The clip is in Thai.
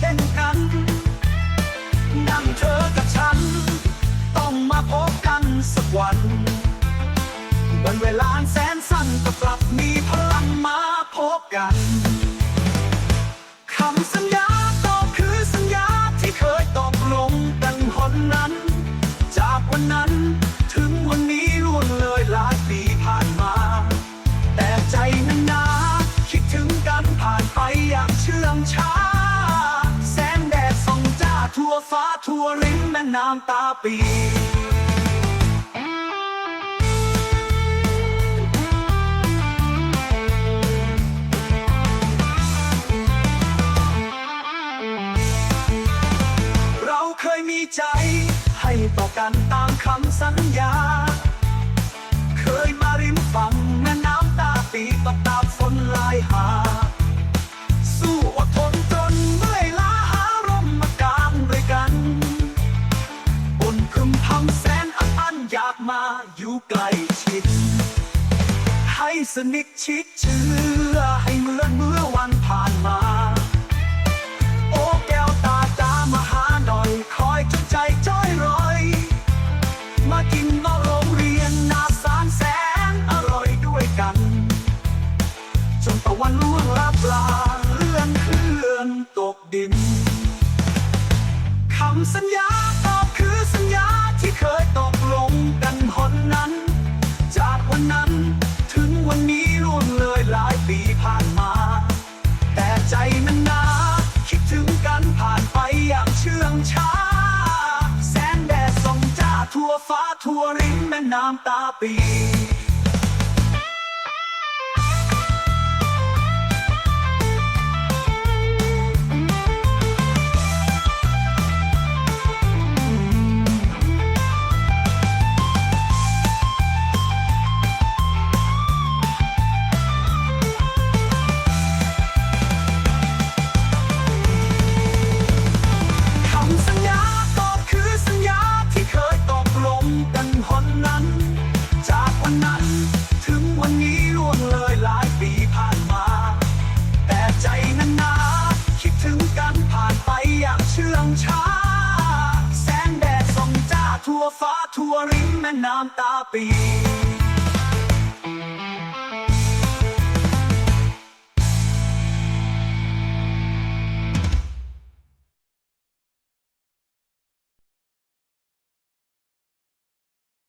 ช่นกัน นั่งเธอกับฉัน ต้องมาพบกันสักวันบนเวลาแสนสั้นก็กลับมีพลังมาพบกัน ทั่วฟ้าทั่วริมแม่น้ำตาปี เราเคยมีใจ ให้ต่อกันตามคำสัญญา เคยมาริมฝั่งแม่น้ำตาปีตกตามฝนลายหา มแสนอัดอั้นอยากมาอยู่ใกล้ชิด ให้สนิทชิดเชื่อให้เหมือนเมื่อวันผ่านมา โอ้แก้วตาจามาหาหน่อยคอยจนใจจ้อยรอย มากินนอโรงเรียนนาสารแสนอร่อยด้วยกัน จนตะวันล่วงลับลาเลื่อนเคลื่อนตกดินคำสัญญา วันนั้น ถึงวันนี้ล่วงเลยหลายปีผ่านมา แต่ใจนั้นนาคิดถึงกันผ่านไปอย่างเชื่องช้า แสงแดดส่องจ้าทั่วฟ้าทั่วริมแม่น้ำตาปี ทั่วฟ้าทั่วริมแม่น้ำตาปี